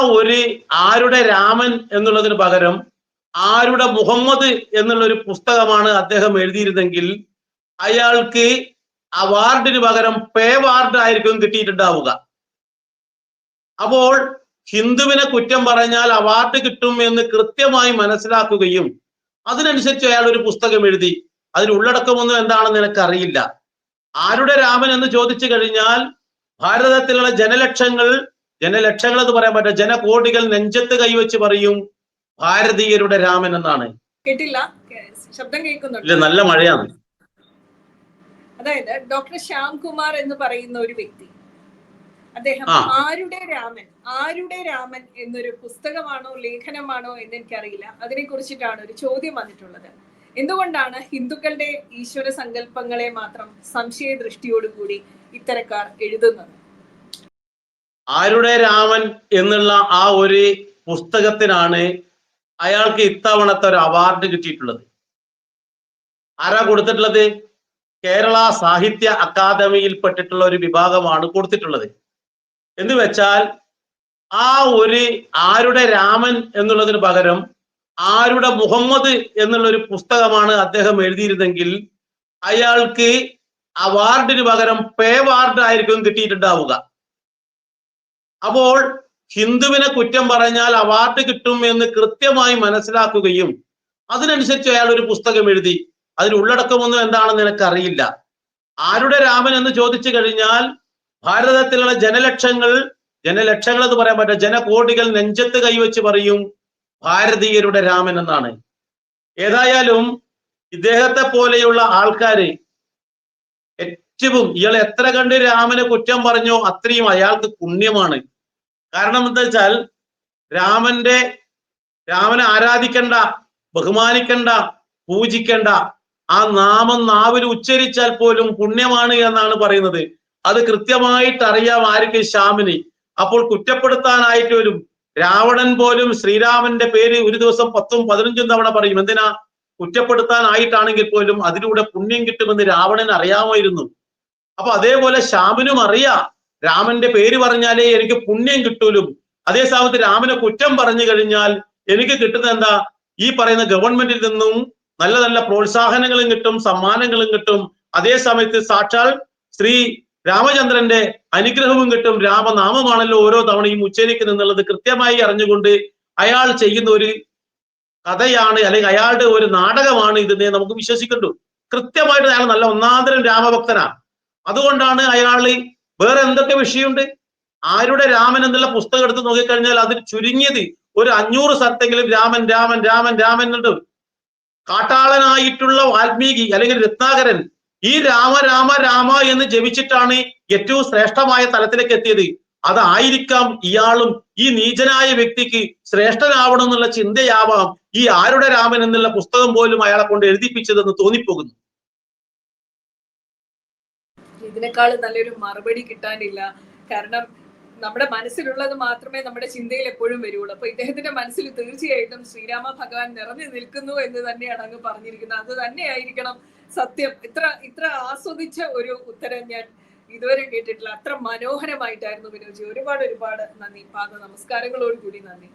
ഒരു ആരുടെ രാമൻ എന്നുള്ളതിന് പകരം ആരുടെ മുഹമ്മദ് എന്നുള്ള ഒരു പുസ്തകമാണ് അദ്ദേഹം എഴുതിയിരുന്നെങ്കിൽ അയാൾക്ക് അവാർഡിന് പകരം പേ വാർഡ് ആയിരിക്കും കിട്ടിയിട്ടുണ്ടാവുക. അപ്പോൾ ഹിന്ദുവിനെ കുറ്റം പറഞ്ഞാൽ അവാർഡ് കിട്ടും എന്ന് കൃത്യമായി മനസ്സിലാക്കുകയും അതിനനുസരിച്ച് അയാൾ ഒരു പുസ്തകം എഴുതി. അതിൽ ഉള്ളടക്കമൊന്നും എന്താണെന്ന് എനിക്കറിയില്ല. ആരുടെ രാമൻ എന്ന് ചോദിച്ചു കഴിഞ്ഞാൽ ഭാരതത്തിലുള്ള ജനലക്ഷങ്ങൾ ജനലക്ഷങ്ങൾ എന്ന് പറയാൻ പറ്റില്ല. ജനകോടികൾ നെഞ്ചത്ത് കൈവച്ച് പറയും ഭാരതീയരുടെ രാമൻ എന്നാണ്. കേട്ടില്ല? ശബ്ദം കേൾക്കുന്നുണ്ട്. നല്ല മഴയാണ്. അതായത് ഡോക്ടർ ശ്യാംകുമാർ എന്ന് പറയുന്ന ഒരു വ്യക്തി. അദ്ദേഹം ആരുടെ രാമൻ? ആരുടെ രാമൻ എന്നൊരു പുസ്തകമാണോ ലേഖനമാണോ എന്ന് എനിക്കറിയില്ല. അതിനെ കുറിച്ചിട്ടാണ് ഒരു ചോദ്യം വന്നിട്ടുള്ളത്. എന്തുകൊണ്ടാണ് ഹിന്ദുക്കളുടെ ഈശ്വര സങ്കല്പങ്ങളെ മാത്രം സംശയ ദൃഷ്ടിയോടുകൂടി ഇത്തരക്കാർ എഴുതുന്നത്? ആരുടെ രാമൻ എന്നുള്ള ആ ഒരു പുസ്തകത്തിനാണ് അയാൾക്ക് ഇത്തവണത്തെ ഒരു അവാർഡ് കിട്ടിയിട്ടുള്ളത്. ആരാ കൊടുത്തിട്ടുള്ളത്? കേരള സാഹിത്യ അക്കാദമിയിൽ പെട്ടിട്ടുള്ള ഒരു വിഭാഗമാണ് കൊടുത്തിട്ടുള്ളത്. എന്ന് വെച്ചാൽ ആ ഒരു ആരുടെ രാമൻ എന്നുള്ളതിന് പകരം ആരുടെ മുഹമ്മദ് എന്നുള്ള ഒരു പുസ്തകമാണ് അദ്ദേഹം എഴുതിയിരുന്നെങ്കിൽ അയാൾക്ക് അവാർഡിന് പകരം പേ വാർഡ് ആയിരിക്കും കിട്ടിയിട്ടുണ്ടാവുക. അപ്പോൾ ഹിന്ദുവിനെ കുറ്റം പറഞ്ഞാൽ അവാർഡ് കിട്ടും എന്ന് കൃത്യമായി മനസ്സിലാക്കുകയും അതിനനുസരിച്ച് അയാൾ ഒരു പുസ്തകം എഴുതി. അതിൽ ഉള്ളടക്കമൊന്നും എന്താണെന്ന് നിനക്കറിയില്ല. ആരുടെ രാമൻ എന്ന് ചോദിച്ചു കഴിഞ്ഞാൽ ഭാരതത്തിലുള്ള ജനലക്ഷങ്ങൾ ജനലക്ഷങ്ങൾ എന്ന് പറയാൻ പറ്റില്ല ജനകോടികൾ നെഞ്ചത്ത് കൈവച്ച് പറയും ഭാരതീയരുടെ രാമൻ എന്നാണ്. ഏതായാലും ഇദ്ദേഹത്തെ പോലെയുള്ള ആൾക്കാര് ഏറ്റവും ഇയാൾ എത്ര കണ്ട് രാമനെ കുറ്റം പറഞ്ഞോ അത്രയും അയാൾക്ക് പുണ്യമാണ്. കാരണം എന്താ വെച്ചാൽ രാമന്റെ രാമനെ ആരാധിക്കണ്ട ബഹുമാനിക്കണ്ട പൂജിക്കണ്ട ആ നാമം നാവിൽ ഉച്ചരിച്ചാൽ പോലും പുണ്യമാണ് എന്നാണ് പറയുന്നത്. അത് കൃത്യമായിട്ട് അറിയാം ആർക്ക് ശ്യാമിനി. അപ്പോൾ കുറ്റപ്പെടുത്താനായിട്ട് വരും രാവണൻ പോലും ശ്രീരാമന്റെ പേര് ഒരു ദിവസം പത്തും പതിനഞ്ചും തവണ പറയും. എന്തിനാ? കുറ്റപ്പെടുത്താനായിട്ടാണെങ്കിൽ പോലും അതിലൂടെ പുണ്യം കിട്ടുമെന്ന് രാവണൻ അറിയാമായിരുന്നു. അപ്പൊ അതേപോലെ ശ്യാമിനും അറിയാം. രാമന്റെ പേര് പറഞ്ഞാലേ എനിക്ക് പുണ്യം കിട്ടൂലും. അതേ സമയത്ത് രാമനെ കുറ്റം പറഞ്ഞു കഴിഞ്ഞാൽ എനിക്ക് കിട്ടുന്ന എന്താ? ഈ പറയുന്ന ഗവൺമെന്റിൽ നിന്നും നല്ല നല്ല പ്രോത്സാഹനങ്ങളും കിട്ടും സമ്മാനങ്ങളും കിട്ടും. അതേ സമയത്ത് സാക്ഷാൽ ശ്രീ രാമചന്ദ്രന്റെ അനുഗ്രഹവും കിട്ടും. രാമനാമമാണല്ലോ ഓരോ തവണയും ഉച്ചരിക്കുന്നത് എന്നുള്ളത് കൃത്യമായി അറിഞ്ഞുകൊണ്ട് അയാൾ ചെയ്യുന്ന ഒരു കഥയാണ് അല്ലെങ്കിൽ അയാളുടെ ഒരു നാടകമാണ് ഇതിനെ നമുക്ക് വിശ്വസിക്കേണ്ടു. കൃത്യമായിട്ട് അയാൾ നല്ല ഒന്നാന്തരം രാമഭക്തനാണ്. അതുകൊണ്ടാണ് അയാൾ വേറെ എന്തൊക്കെ വിഷയമുണ്ട്? ആരുടെ രാമൻ എന്നുള്ള പുസ്തകം എടുത്ത് നോക്കിക്കഴിഞ്ഞാൽ അതിൽ ചുരുങ്ങിയത് ഒരു അഞ്ഞൂറ് സ്ഥലത്തെങ്കിലും രാമൻ രാമൻ രാമൻ രാമൻ എന്നുണ്ട്. കാട്ടാളനായിട്ടുള്ള വാൽമീകി അല്ലെങ്കിൽ രത്നാകരൻ ഈ രാമ രാമ രാമ എന്ന് ജപിച്ചിട്ടാണ് ഏറ്റവും ശ്രേഷ്ഠമായ തലത്തിലേക്ക് എത്തിയത്. അതായിരിക്കാം ഇയാളും ഈ നീചനായ വ്യക്തിക്ക് ശ്രേഷ്ഠനാവണം എന്നുള്ള ചിന്തയാവാം ഈ ആരുടെ രാമൻ എന്നുള്ള പുസ്തകം പോലും അയാളെ കൊണ്ട് എഴുതിപ്പിച്ചതെന്ന് തോന്നിപ്പോകുന്നു. ഇതിനേക്കാൾ നല്ലൊരു മറുപടി കിട്ടാനില്ല. കാരണം നമ്മുടെ മനസ്സിലുള്ളത് മാത്രമേ നമ്മുടെ ചിന്തയിൽ എപ്പോഴും വരുള്ളൂ. അപ്പൊ ഇദ്ദേഹത്തിന്റെ മനസ്സിൽ തീർച്ചയായിട്ടും ശ്രീരാമ ഭഗവാൻ നിറഞ്ഞു നിൽക്കുന്നു എന്ന് തന്നെയാണ് അങ്ങ് പറഞ്ഞിരിക്കുന്നത്. അത് തന്നെയായിരിക്കണം സത്യം. ഇത്ര ഇത്ര ആസ്വദിച്ച ഒരു ഉത്തരം ഞാൻ ഇതുവരെ കേട്ടിട്ടില്ല. അത്ര മനോഹരമായിട്ടായിരുന്നു വിനോജി ഒരുപാട് ഒരുപാട് നന്ദി. പാദ നമസ്കാരങ്ങളോട് കൂടി നന്ദി.